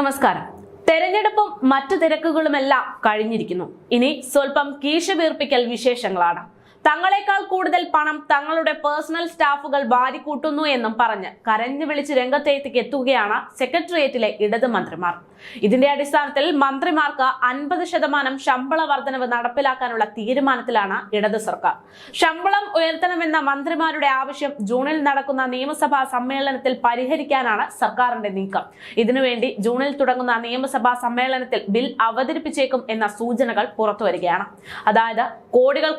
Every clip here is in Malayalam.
നമസ്കാരം. തെരഞ്ഞെടുപ്പും മറ്റു തിരക്കുകളുമെല്ലാം കഴിഞ്ഞിരിക്കുന്നു. ഇനി സ്വല്പം കീശ വീർപ്പിക്കൽ വിശേഷങ്ങളാണ്. തങ്ങളെക്കാൾ കൂടുതൽ പണം തങ്ങളുടെ പേഴ്സണൽ സ്റ്റാഫുകൾ വാരിക്കൂട്ടുന്നു എന്നും പറഞ്ഞ് കരഞ്ഞു വിളിച്ച് രംഗത്തേക്ക് എത്തുകയാണ് സെക്രട്ടേറിയറ്റിലെ ഇടത് മന്ത്രിമാർ. ഇതിന്റെ അടിസ്ഥാനത്തിൽ മന്ത്രിമാർക്ക് അൻപത് ശതമാനം ശമ്പള വർധനവ് നടപ്പിലാക്കാനുള്ള തീരുമാനത്തിലാണ് ഇടത് സർക്കാർ. ശമ്പളം ഉയർത്തണമെന്ന മന്ത്രിമാരുടെ ആവശ്യം ജൂണിൽ നടക്കുന്ന നിയമസഭാ സമ്മേളനത്തിൽ പരിഹരിക്കാനാണ് സർക്കാരിന്റെ നീക്കം. ഇതിനുവേണ്ടി ജൂണിൽ തുടങ്ങുന്ന നിയമസഭാ സമ്മേളനത്തിൽ ബിൽ അവതരിപ്പിച്ചേക്കും എന്ന സൂചനകൾ പുറത്തുവരികയാണ് അതായത് കോടികൾ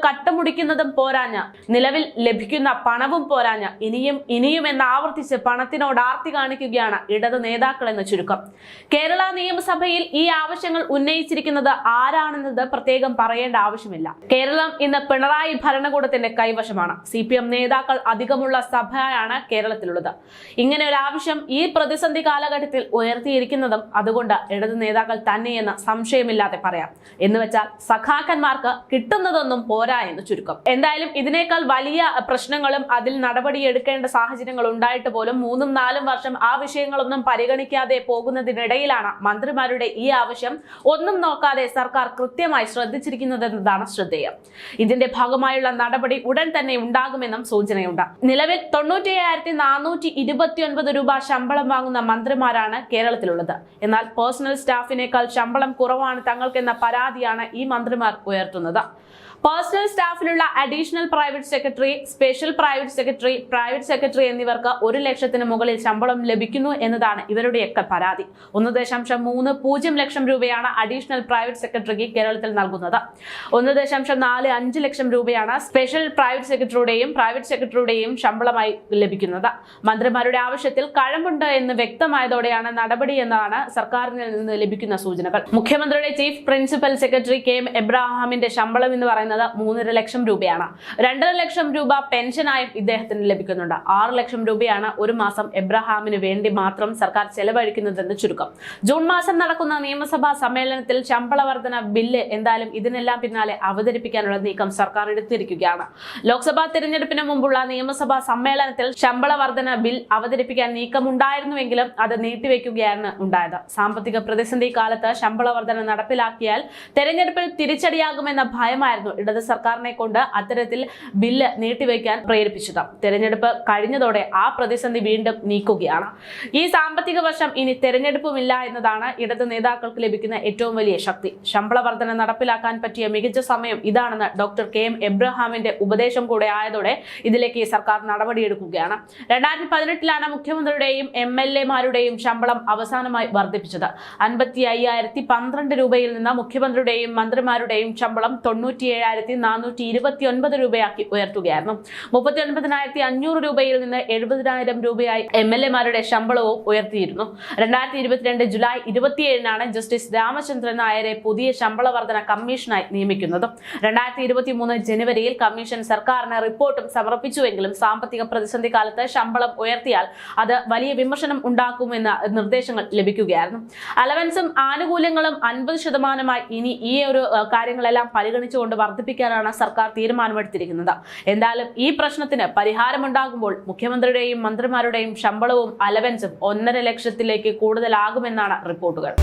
കട്ടുമുടിക്കുന്നതും പോരാഞ്ഞ നിലവിൽ ലഭിക്കുന്ന പണവും പോരാഞ്ഞ ഇനിയും ഇനിയും എന്ന് ആവർത്തിച്ച് പണത്തിനോട് ആർത്തി കാണിക്കുകയാണ് ഇടത് നേതാക്കൾ എന്ന ചുരുക്കം. കേരള നിയമസഭയിൽ ഈ ആവശ്യങ്ങൾ ഉന്നയിച്ചിരിക്കുന്നത് ആരാണെന്നത് പ്രത്യേകം പറയേണ്ട ആവശ്യമില്ല. കേരളം ഇന്ന് പിണറായി ഭരണകൂടത്തിന്റെ കൈവശമാണ്. സി നേതാക്കൾ അധികമുള്ള സഭയാണ് കേരളത്തിലുള്ളത്. ഇങ്ങനെ ഒരു ആവശ്യം ഈ പ്രതിസന്ധി കാലഘട്ടത്തിൽ ഉയർത്തിയിരിക്കുന്നതും അതുകൊണ്ട് ഇടത് നേതാക്കൾ തന്നെയെന്ന് സംശയമില്ലാതെ പറയാം. എന്നുവെച്ചാൽ സഖാക്കന്മാർക്ക് കിട്ടുന്നതൊന്നും പോരാ എന്ന് ചുരുക്കം. എന്തായാലും ഇതിനേക്കാൾ വലിയ പ്രശ്നങ്ങളും അതിൽ നടപടിയെടുക്കേണ്ട സാഹചര്യങ്ങൾ ഉണ്ടായിട്ട് പോലും മൂന്നും നാലും വർഷം ആ വിഷയങ്ങളൊന്നും പരിഗണിക്കാതെ പോകുന്നതിനിടയിലാണ് മന്ത്രിമാരുടെ ഈ ആവശ്യം ഒന്നും നോക്കാതെ സർക്കാർ കൃത്യമായി ശ്രദ്ധിച്ചിരിക്കുന്നതെന്നതാണ് ശ്രദ്ധേയം. ഇതിന്റെ ഭാഗമായുള്ള നടപടി ഉടൻ തന്നെ ഉണ്ടാകുമെന്നും സൂചനയുണ്ട്. നിലവിൽ തൊണ്ണൂറ്റി അയ്യായിരത്തി നാനൂറ്റി ഇരുപത്തി ഒൻപത് രൂപ ശമ്പളം വാങ്ങുന്ന മന്ത്രിമാരാണ് കേരളത്തിലുള്ളത്. എന്നാൽ പേഴ്സണൽ സ്റ്റാഫിനേക്കാൾ ശമ്പളം കുറവാണ് തങ്ങൾക്കെന്ന പരാതിയാണ് ഈ മന്ത്രിമാർ ഉയർത്തുന്നത്. Personal സ്റ്റാഫിലുള്ള additional private secretary special private secretary private secretary എന്നിവർക്ക് ഒരു ലക്ഷത്തിന് മുകളിൽ ശമ്പളം ലഭിക്കുന്നു എന്നതാണ് ഇവരുടെയൊക്കെ പരാതി. ഒന്ന് ദശാംശം മൂന്ന് പൂജ്യം ലക്ഷം രൂപയാണ് അഡീഷണൽ പ്രൈവറ്റ് സെക്രട്ടറിക്ക് കേരളത്തിൽ നൽകുന്നത്. ഒന്ന് ദശാംശം നാല് അഞ്ച് ലക്ഷം രൂപയാണ് സ്പെഷ്യൽ പ്രൈവറ്റ് സെക്രട്ടറിയുടെയും പ്രൈവറ്റ് സെക്രട്ടറിയുടെയും ശമ്പളമായി ലഭിക്കുന്നത്. മന്ത്രിമാരുടെ ആവശ്യത്തിൽ കഴമ്പുണ്ട് എന്ന് വ്യക്തമായതോടെയാണ് നടപടി എന്നാണ് സർക്കാരിൽ നിന്ന് ലഭിക്കുന്ന സൂചനകൾ. മുഖ്യമന്ത്രിയുടെ chief principal secretary K M എബ്രാഹാമിന്റെ ശമ്പളം എന്ന് പറയുന്നത് മൂന്നര ലക്ഷം രൂപയാണ്. രണ്ടര ലക്ഷം രൂപ പെൻഷനായും ഇദ്ദേഹത്തിന് ലഭിക്കുന്നുണ്ട്. ആറ് ലക്ഷം രൂപയാണ് ഒരു മാസം എബ്രഹാമിന് വേണ്ടി മാത്രം സർക്കാർ ചെലവഴിക്കുന്നതെന്ന് ചുരുക്കം. ജൂൺ മാസം നടക്കുന്ന നിയമസഭാ സമ്മേളനത്തിൽ ശമ്പള വർധന ബില്ല് എന്തായാലും ഇതിനെല്ലാം പിന്നാലെ അവതരിപ്പിക്കാനുള്ള നീക്കം സർക്കാർ എടുത്തിരിക്കുകയാണ്. ലോക്സഭാ തിരഞ്ഞെടുപ്പിന് മുമ്പുള്ള നിയമസഭാ സമ്മേളനത്തിൽ ശമ്പള വർധന ബിൽ അവതരിപ്പിക്കാൻ നീക്കമുണ്ടായിരുന്നുവെങ്കിലും അത് നീട്ടിവെക്കുകയാണ് ഉണ്ടായത്. സാമ്പത്തിക പ്രതിസന്ധി കാലത്ത് ശമ്പള വർധന നടപ്പിലാക്കിയാൽ തെരഞ്ഞെടുപ്പിൽ തിരിച്ചടിയാകുമെന്ന ഭയമായിരുന്നു ഇടത് സർക്കാരിനെ കൊണ്ട് അത്തരത്തിൽ ബില്ല് നീട്ടിവെക്കാൻ പ്രേരിപ്പിച്ചത്. തെരഞ്ഞെടുപ്പ് കഴിഞ്ഞതോടെ ആ പ്രതിസന്ധി വീണ്ടും നീക്കുകയാണ്. ഈ സാമ്പത്തിക വർഷം ഇനി തെരഞ്ഞെടുപ്പുമില്ല എന്നതാണ് ഇടത് നേതാക്കൾക്ക് ലഭിക്കുന്ന ഏറ്റവും വലിയ ശക്തി. ശമ്പള വർധന നടപ്പിലാക്കാൻ പറ്റിയ മികച്ച സമയം ഇതാണെന്ന് ഡോക്ടർ കെ എം എബ്രഹാമിന്റെ ഉപദേശം കൂടെ ആയതോടെ ഇതിലേക്ക് സർക്കാർ നടപടിയെടുക്കുകയാണ്. രണ്ടായിരത്തി പതിനെട്ടിലാണ് മുഖ്യമന്ത്രിയുടെയും എം എൽ എമാരുടെയും ശമ്പളം അവസാനമായി വർദ്ധിപ്പിച്ചത്. അൻപത്തി അയ്യായിരത്തി പന്ത്രണ്ട് രൂപയിൽ നിന്ന് മുഖ്യമന്ത്രിയുടെയും മന്ത്രിമാരുടെയും ശമ്പളം തൊണ്ണൂറ്റി ഏഴായിരത്തി നാനൂറ്റി ഇരുപത്തി ഒൻപത് രൂപയാക്കി ഉയർത്തുകയായിരുന്നു. മുപ്പത്തി ഒൻപതിനായിരത്തി അഞ്ഞൂറ് രൂപയിൽ നിന്ന് എഴുപതിനായിരം രൂപയായി എം എൽ എമാരുടെ ശമ്പളവും ഉയർത്തിയിരുന്നു. രണ്ടായിരത്തി ഇരുപത്തിരണ്ട് ജൂലൈ ഇരുപത്തിയേഴിനാണ് ജസ്റ്റിസ് രാമചന്ദ്രൻ നായരെ പുതിയ ശമ്പള വർധന കമ്മീഷനായി നിയമിക്കുന്നത്. രണ്ടായിരത്തി ഇരുപത്തി മൂന്ന് ജനുവരിയിൽ കമ്മീഷൻ സർക്കാരിന് റിപ്പോർട്ടും സമർപ്പിച്ചുവെങ്കിലും സാമ്പത്തിക പ്രതിസന്ധി കാലത്ത് ശമ്പളം ഉയർത്തിയാൽ അത് വലിയ വിമർശനം ഉണ്ടാക്കുമെന്ന നിർദ്ദേശങ്ങൾ ലഭിക്കുകയായിരുന്നു. അലവൻസും ആനുകൂല്യങ്ങളും അൻപത് ശതമാനമായി ഇനി ഈ ഒരു കാര്യങ്ങളെല്ലാം പരിഗണിച്ചുകൊണ്ട് വർദ്ധിപ്പിക്കാനാണ് സർക്കാർ തീരുമാനമെടുത്തിരിക്കുന്നത്. എന്തായാലും ഈ പ്രശ്നത്തിന് പരിഹാരമുണ്ടാകുമ്പോൾ മുഖ്യമന്ത്രിയുടെയും മന്ത്രിമാരുടെയും ശമ്പളവും അലവൻസും ഒന്നര ലക്ഷത്തിലേക്ക് കൂടുതലാകുമെന്നാണ് റിപ്പോർട്ടുകൾ.